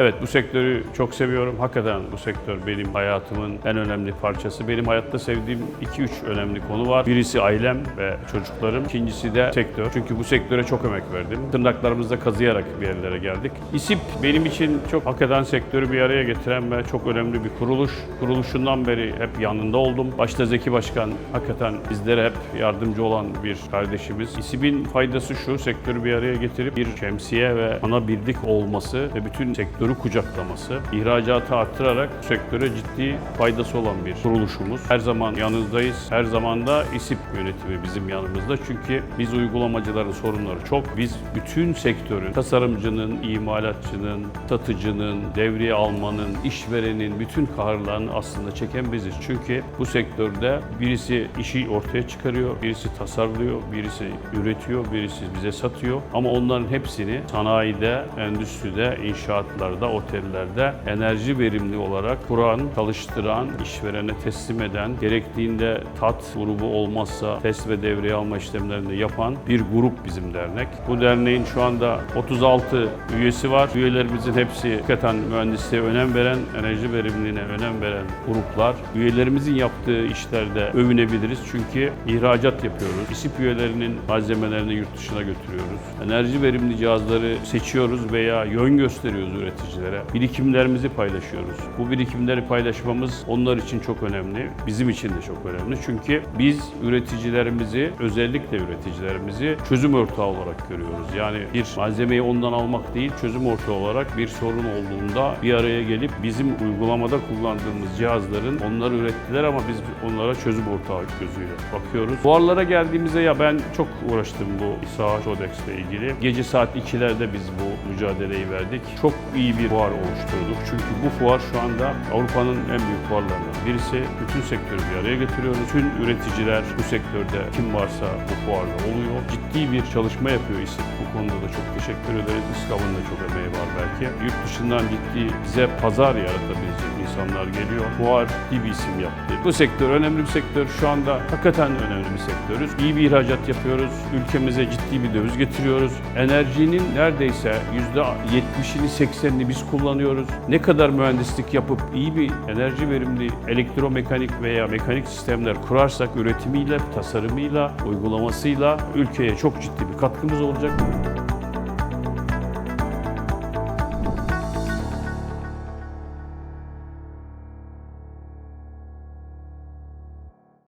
Evet bu sektörü çok seviyorum. Hakikaten bu sektör benim hayatımın en önemli parçası. Benim hayatta sevdiğim 2-3 önemli konu var. Birisi ailem ve çocuklarım. İkincisi de sektör. Çünkü bu sektöre çok emek verdim. Tırnaklarımızda kazıyarak bir yerlere geldik. İSİP benim için çok hakikaten sektörü bir araya getiren ve çok önemli bir kuruluş. Kuruluşundan beri hep yanında oldum. Başta Zeki Başkan hakikaten bizlere hep yardımcı olan bir kardeşimiz. İSİP'in faydası şu, sektörü bir araya getirip bir şemsiye ve ana birlik olması ve bütün sektörü kucaklaması, ihracatı arttırarak sektöre ciddi faydası olan bir kuruluşumuz. Her zaman yanınızdayız. Her zaman da İSİP yönetimi bizim yanımızda. Çünkü biz uygulamacıların sorunları çok. Biz bütün sektörün, tasarımcının, imalatçının, satıcının, devriye almanın, işverenin bütün kahrlarını aslında çeken biziz. Çünkü bu sektörde birisi işi ortaya çıkarıyor, birisi tasarlıyor, birisi üretiyor, birisi bize satıyor. Ama onların hepsini sanayide, endüstride, inşaatlarda, otellerde enerji verimli olarak kuran, çalıştıran, işverene teslim eden, gerektiğinde tat grubu olmazsa test ve devreye alma işlemlerini yapan bir grup bizim dernek. Bu derneğin şu anda 36 üyesi var. Üyelerimizin hepsi hakikaten mühendisliğe önem veren, enerji verimliliğine önem veren gruplar. Üyelerimizin yaptığı işlerde övünebiliriz çünkü ihracat yapıyoruz. İSİP üyelerinin malzemelerini yurt dışına götürüyoruz. Enerji verimli cihazları seçiyoruz veya yön gösteriyoruz üreticilere. Birikimlerimizi paylaşıyoruz. Bu birikimleri paylaşmamız onlar için çok önemli. Bizim için de çok önemli. Çünkü biz üreticilerimizi, özellikle üreticilerimizi çözüm ortağı olarak görüyoruz. Yani bir malzemeyi ondan almak değil, çözüm ortağı olarak bir sorun olduğunda bir araya gelip bizim uygulamada kullandığımız cihazların onlar ürettiler ama biz onlara çözüm ortağı gözüyle bakıyoruz. Fuarlara geldiğimizde ya ben çok uğraştım bu İSA Codex ile ilgili. Gece saat 2'lerde biz bu mücadeleyi verdik. Çok iyi bir fuar oluşturduk. Çünkü bu fuar şu anda Avrupa'nın en büyük fuarlarından birisi. Bütün sektörü bir araya getiriyoruz. Bütün üreticiler bu sektörde kim varsa bu fuarda oluyor. Ciddi bir çalışma yapıyor İSİP. Bu konuda da çok teşekkür ederiz. İSKAV'ın da çok emeği var belki. Yurt dışından ciddi bize pazar yaratabilecek insanlar geliyor. Fuar ciddi bir isim yaptı. Bu sektör önemli bir sektör. Şu anda hakikaten önemli bir sektörüz. İyi bir ihracat yapıyoruz. Ülkemize ciddi bir döviz getiriyoruz. Enerjinin neredeyse %70'ini 80'ini biz kullanıyoruz. Ne kadar mühendislik yapıp iyi bir enerji verimli elektromekanik veya mekanik sistemler kurarsak üretimiyle, tasarımıyla, uygulamasıyla ülkeye çok ciddi bir katkımız olacak.